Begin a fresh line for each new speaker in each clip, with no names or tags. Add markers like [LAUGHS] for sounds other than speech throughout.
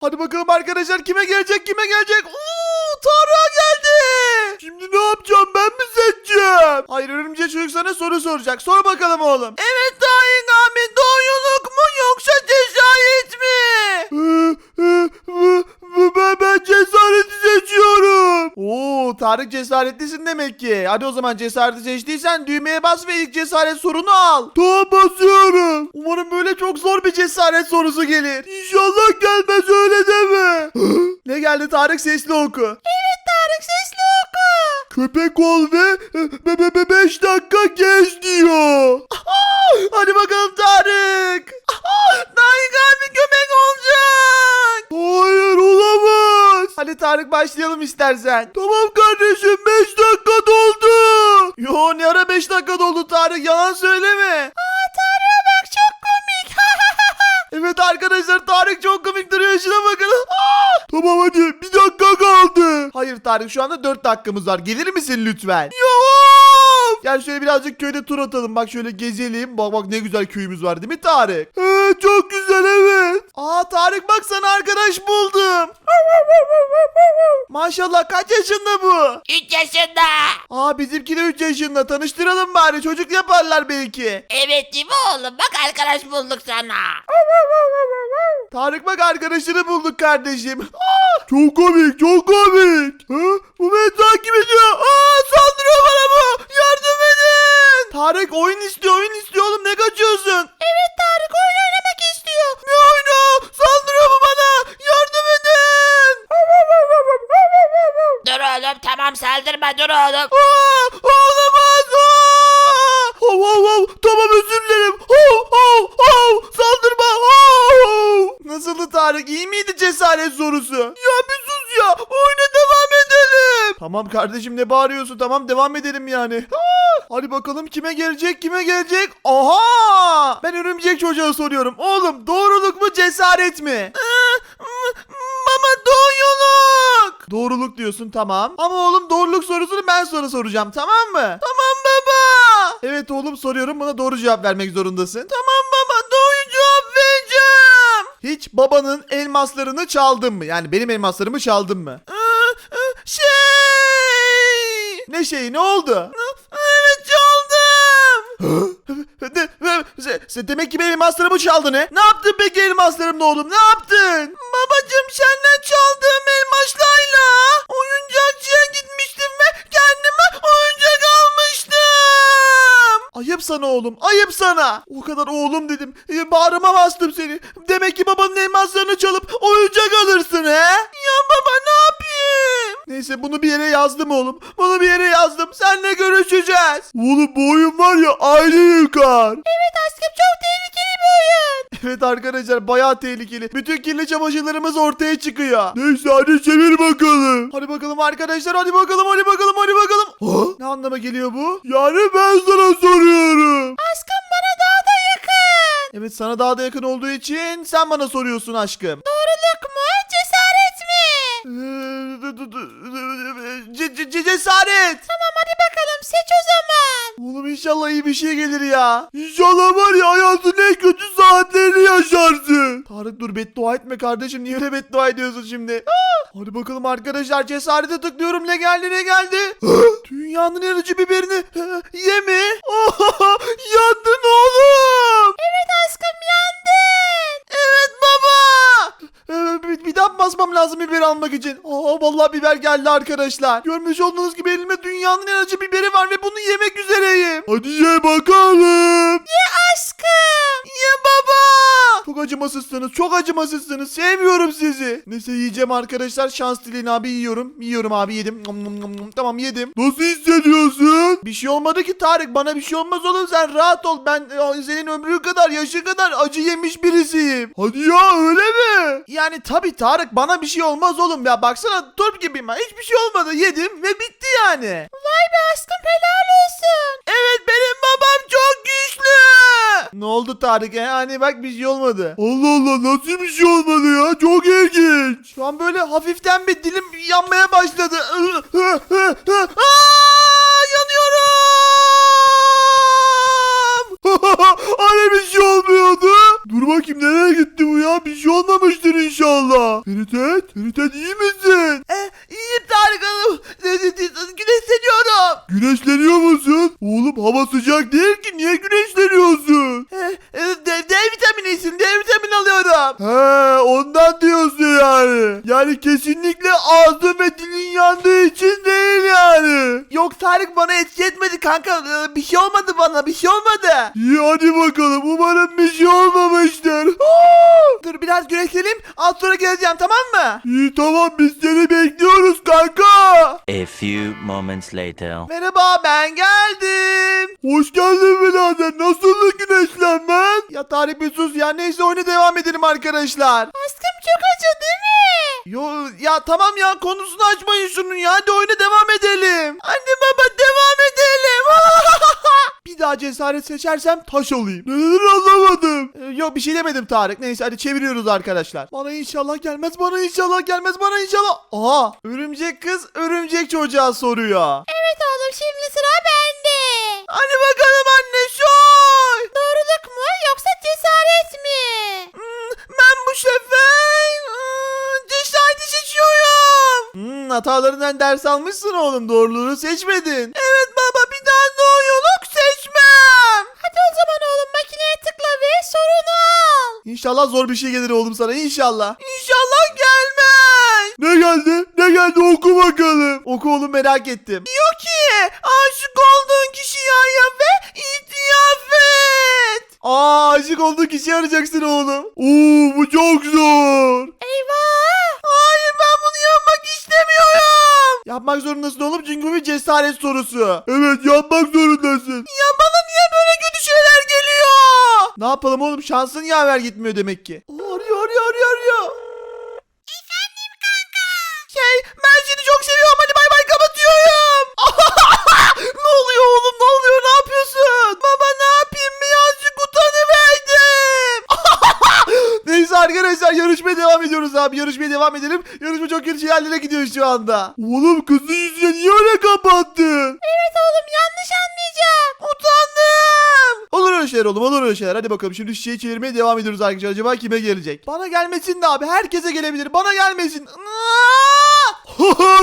Hadi bakalım arkadaşlar kime gelecek kime gelecek? Oo Tarık'a geldi. Şimdi ne yapacağım ben mi seçeceğim? Hayır örümcek çocuk sana soru soracak. Sor bakalım oğlum. Evet Tarık abi Oo Tarık cesaretlisin demek ki. Hadi o zaman cesareti seçtiysen düğmeye bas ve ilk cesaret sorunu al. Tamam basıyorum. Umarım böyle çok zor bir cesaret sorusu gelir. İnşallah gelmez öyle deme. [GASPS] ne geldi Tarık sesli oku. Evet Tarık sesli oku. Köpek ol ve 5 dakika gez diyor. [LAUGHS] Hadi bakalım Tarık. Tarık başlayalım istersen. Tamam kardeşim 5 dakika doldu. Yo ne ara 5 dakika doldu Tarık yalan söyleme. Aa Tarık'a bak çok komik. [LAUGHS] evet arkadaşlar Tarık çok komik duruyor şuna bakın. Aa! Tamam hadi bir dakika kaldı. Hayır Tarık şu anda 4 dakikamız var. Gelir misin lütfen? Yok. Gel şöyle birazcık köyde tur atalım. Bak şöyle gezelim. Bak bak ne güzel köyümüz var değil mi Tarık? Ee, çok güzel evet. Aa Tarık bak sana arkadaş buldum. Maşallah kaç yaşında bu?
3 yaşında.
Aa bizimki de 3 yaşında. Tanıştıralım bari çocuk yaparlar belki.
Evet değil mi oğlum? Bak arkadaş bulduk sana.
Tarık bak arkadaşını bulduk kardeşim. Aa, çok komik çok komik. Ha? Bu beni takip ediyor. Aa, saldırıyor bana bu. Yardım edin. Tarık oyun istiyor oyun istiyor
dur oğlum.
Aa, olamaz. Aa! Hav hav hav. Tamam özür dilerim. Hav hav hav. Saldırma. Hav. Nasıldı Tarık? İyi miydi cesaret sorusu? Ya bir sus ya. Oyuna devam edelim. Tamam kardeşim ne bağırıyorsun? Tamam devam edelim yani. Hadi bakalım kime gelecek kime gelecek? Aha! Ben örümcek çocuğa soruyorum. Oğlum doğruluk mu cesaret mi? Baba doğruluk. Diyorsun tamam. Ama oğlum doğruluk sorusunu ben sonra soracağım tamam mı? Tamam baba. Evet oğlum soruyorum buna doğru cevap vermek zorundasın. Tamam baba doğru cevap vereceğim. Hiç babanın elmaslarını çaldın mı? Yani benim elmaslarımı çaldın mı? Şey. Ne şey ne oldu? Demek ki benim elmaslarımı çaldın he? Ne yaptın peki elmaslarımla oğlum? Ne yaptın? Babacım senden çaldığım elmaslarla oyuncakçıya gitmiştim ve kendime oyuncak almıştım. Ayıp sana oğlum, ayıp sana. O kadar oğlum dedim. E, Bağrıma bastım seni. Demek ki babanın elmaslarını çalıp oyuncak alırsın he? Ya baba ne yapayım? Neyse bunu bir yere yazdım oğlum. Bunu bir yere yazdım. Seninle görüşeceğiz. Oğlum bu oyun var ya aile yıkar. Evet aşkım çok tehlikeli bir oyun. [LAUGHS] Evet arkadaşlar bayağı tehlikeli. Bütün kirli çamaşırlarımız ortaya çıkıyor. Neyse hadi çevir bakalım. Hadi bakalım arkadaşlar hadi bakalım hadi bakalım hadi bakalım. Ha? Ne anlama geliyor bu? Yani ben sana soruyorum. Aşkım bana daha da yakın. Evet sana daha da yakın olduğu için sen bana soruyorsun aşkım. Doğruluk mu cesaret mi? Ce- ce- ce- cesaret. Tamam hadi bakalım seç o zaman. Oğlum inşallah iyi bir şey gelir ya. İnşallah var ya hayatın en kötü saatlerini yaşarsın. Tarık dur beddua etme kardeşim. Niye öyle beddua ediyorsun şimdi? Ah! Hadi bakalım arkadaşlar cesarete tıklıyorum. Ne geldi ne geldi? Dünyanın en acı biberini ye mi? [LAUGHS] Yandın oğlum. Basmam lazım biber almak için. Aa, vallahi biber geldi arkadaşlar. Görmüş olduğunuz gibi elimde dünyanın en acı biberi var ve bunu yemek üzereyim. Hadi ye bakalım. Çok acımasızsınız. Sevmiyorum sizi. Neyse yiyeceğim arkadaşlar. Şans dileyin abi yiyorum. Yiyorum abi yedim. Nom nom nom nom. Tamam yedim. Nasıl hissediyorsun? Bir şey olmadı ki Tarık. Bana bir şey olmaz oğlum. Sen rahat ol. Ben e, senin ömrün kadar yaşı kadar acı yemiş birisiyim. Hadi ya öyle mi? Yani tabii Tarık bana bir şey olmaz oğlum ya. Baksana turp gibiyim ben. Hiçbir şey olmadı. Yedim ve bitti yani. Vay be aşkım helal olsun. Evet benim babam çok güçlü. Ne oldu Tarık ya? Hani bak bir şey olmadı. Allah Allah nasıl bir şey olmadı ya? Çok ilginç. Şu an böyle hafiften bir dilim yanmaya başladı. [LAUGHS] Aa, yanıyorum. [LAUGHS] hani bir şey olmuyordu? Dur bakayım nereye gitti bu ya? Bir şey olmamıştır inşallah. Feritet, Feritet iyi misin? E, iyiyim Tarık Hanım. Güneşleniyorum. Güneşleniyor musun? Oğlum hava sıcak değil ki niye güneşleniyorsun? D, D vitaminisin D vitamin alıyorum. He ondan diyorsun yani. Yani kesinlikle ağzın ve dilin yandığı için değil yani. Yok Tarık bana etki etmedi kanka. Ee, Bir şey olmadı bana bir şey olmadı. İyi hadi bakalım umarım bir şey olmamıştır. Dur biraz güneşlenelim az sonra geleceğim tamam mı? İyi tamam biz seni bekliyoruz kanka.
A few moments later.
Merhaba ben geldim. Hoş geldin birader. Nasıldı güneşlenmen? Ya Tarık bir sus ya. Neyse oyuna devam edelim arkadaşlar. Aşkım çok acı değil mi? Yo ya tamam ya konusunu açmayın şunun ya. Hadi oyuna devam edelim. Anne baba devam daha cesaret seçersem taş olayım. Neden anlamadım. Ee, yok bir şey demedim Tarık. Neyse hadi çeviriyoruz arkadaşlar. Bana inşallah gelmez. Bana inşallah gelmez. Bana inşallah. Aha örümcek kız örümcek çocuğa soruyor.
Evet oğlum şimdi sıra bende.
Hadi bakalım anne şoy.
Doğruluk mu yoksa cesaret mi?
Hmm, ben bu sefer hmm, cesareti seçiyorum. Hmm, hatalarından ders almışsın oğlum. Doğruluğu seçmedin. Evet baba bir daha doğruluk seçmem.
Hadi o zaman oğlum makineye tıkla ve sorunu al.
İnşallah zor bir şey gelir oğlum sana inşallah. İnşallah gelmez. Ne geldi? Ne geldi oku bakalım. Oku oğlum merak ettim. Diyor ki aşık olduğun kişiyi ara ve itiraf et. Aa aşık olduğun kişiyi arayacaksın oğlum. Oo bu çok zor.
Eyvah.
Hayır ben bunu yapmak istemiyorum. Yapmak zorundasın oğlum çünkü bu bir cesaret sorusu. Evet yapmak zorundasın. Ya Ne yapalım oğlum şansın yaver gitmiyor demek ki. Oo, Arıyor arıyor arıyor arıyor. Efendim kanka. Şey ben seni çok seviyorum hadi bay bay kapatıyorum. [LAUGHS] ne oluyor oğlum ne oluyor ne yapıyorsun? Baba ne yapayım birazcık utanıverdim. [LAUGHS] Neyse arkadaşlar yarışmaya devam ediyoruz abi. Yarışmaya devam edelim. Yarışma çok kötü yerlere gidiyor şu anda. Oğlum kızın yüzüne niye öyle kapattın?
Evet oğlum yanlış anlayacak.
Öyle şeyler oğlum olur öyle şeyler. Hadi bakalım şimdi şişeyi çevirmeye devam ediyoruz arkadaşlar. Acaba kime gelecek? Bana gelmesin de abi. Herkese gelebilir. Bana gelmesin. [LAUGHS]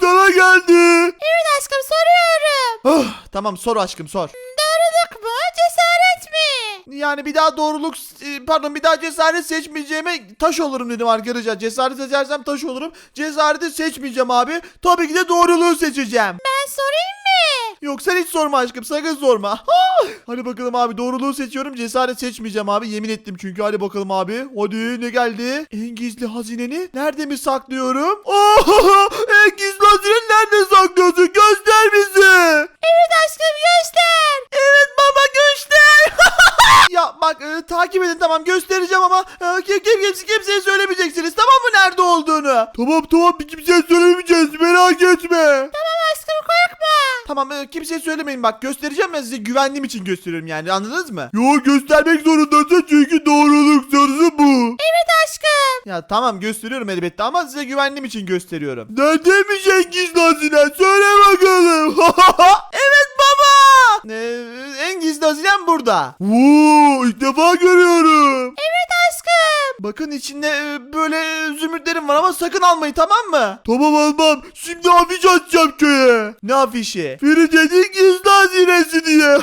Sana geldi.
Evet aşkım soruyorum.
Ah, tamam sor aşkım sor.
Doğruluk mu cesaret mi?
Yani bir daha doğruluk e, pardon bir daha cesaret seçmeyeceğime taş olurum dedim arkadaşlar. Cesaret seçersem taş olurum. Cesareti seçmeyeceğim abi. Tabii ki de doğruluğu seçeceğim.
Ben sorayım mı?
Yok sen hiç sorma aşkım sakın sorma. Hadi bakalım abi doğruluğu seçiyorum cesaret seçmeyeceğim abi yemin ettim çünkü hadi bakalım abi. Hadi ne geldi? En gizli hazineni nerede mi saklıyorum? Oh, [LAUGHS] en gizli hazineni nerede saklıyorsun göster bize.
Evet aşkım göster.
Evet baba göster. [LAUGHS] ya bak e, takip edin tamam göstereceğim ama e, kim, kim, kimse, kimseye söylemeyeceksiniz tamam mı nerede olduğunu? Tamam tamam kimseye söylemeyeceğiz merak etme.
Tamam.
Tamam e, kimseye söylemeyin bak göstereceğim ben size güvenliğim için gösteriyorum yani anladınız mı? Yo göstermek zorundasın çünkü doğruluk sorusu bu.
Evet aşkım.
Ya tamam gösteriyorum elbette ama size güvenliğim için gösteriyorum. Neredeymiş en gizli hazinen söyle bakalım. [LAUGHS] evet baba. Ee, en gizli hazinem burada. Oo, ilk defa görüyorum.
Evet aşkım.
Bakın içinde e, ama sakın almayın tamam mı? Tamam almam. Şimdi afiş atacağım köye. Ne afişi? Feride'nin gizli hazinesi diye.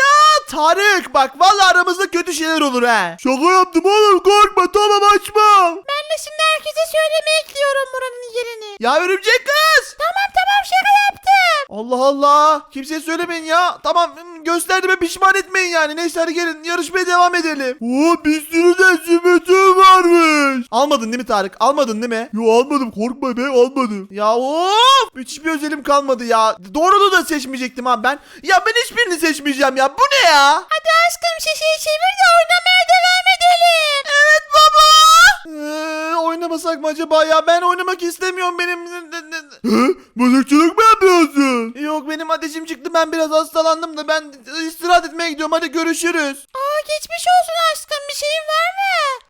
ya Tarık bak vallahi aramızda kötü şeyler olur ha. Şaka yaptım oğlum korkma tamam açmam.
Ben de şimdi herkese söylemek istiyorum buranın yerini.
Ya örümcek kız.
Tamam tamam şaka yaptım.
Allah Allah. Kimseye söylemeyin ya. Tamam gösterdiğime pişman etmeyin yani. Neyse hadi gelin yarışmaya devam edelim. Oo bir sürü de zümrütüm varmış. Almadın değil mi Tarık? Almadın değil mi? Yo almadım korkma be almadım. Ya of. Hiçbir özelim kalmadı ya. Doğruluğu da seçmeyecektim abi ben. Ya ben hiçbirini seçmeyeceğim ya. Bu ne ya?
Hadi aşkım şişeyi çevir de oynamaya devam edelim.
Evet baba. Ee, oynamasak mı acaba ya? Ben oynamak istemiyorum benim. Mızıkçılık mı yapıyorsun? Yok benim ateşim çıktı ben biraz hastalandım da ben istirahat etmeye gidiyorum hadi görüşürüz.
Aa geçmiş olsun aşkım bir şeyin var mı?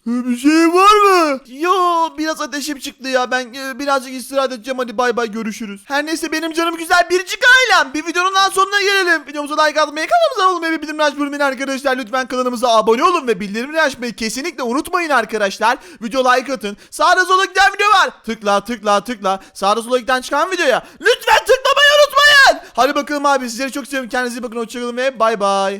Bir şey var mı? Yo biraz ateşim çıktı ya ben e, birazcık istirahat edeceğim hadi bay bay görüşürüz. Her neyse benim canım güzel biricik ailem. Bir videonun daha sonuna gelelim. Videomuza like atmayı kanalımıza abone olmayı ve bildirim açmayı unutmayın arkadaşlar. Lütfen kanalımıza abone olun ve bildirimleri açmayı kesinlikle unutmayın arkadaşlar. Video like atın. Sağ Sağda sola giden video var. Tıkla tıkla tıkla. Sağda sola giden çıkan videoya. Lütfen tıklamayı unutmayın. Hadi bakalım abi sizleri çok seviyorum. Kendinize iyi bakın. Hoşçakalın ve bay bay.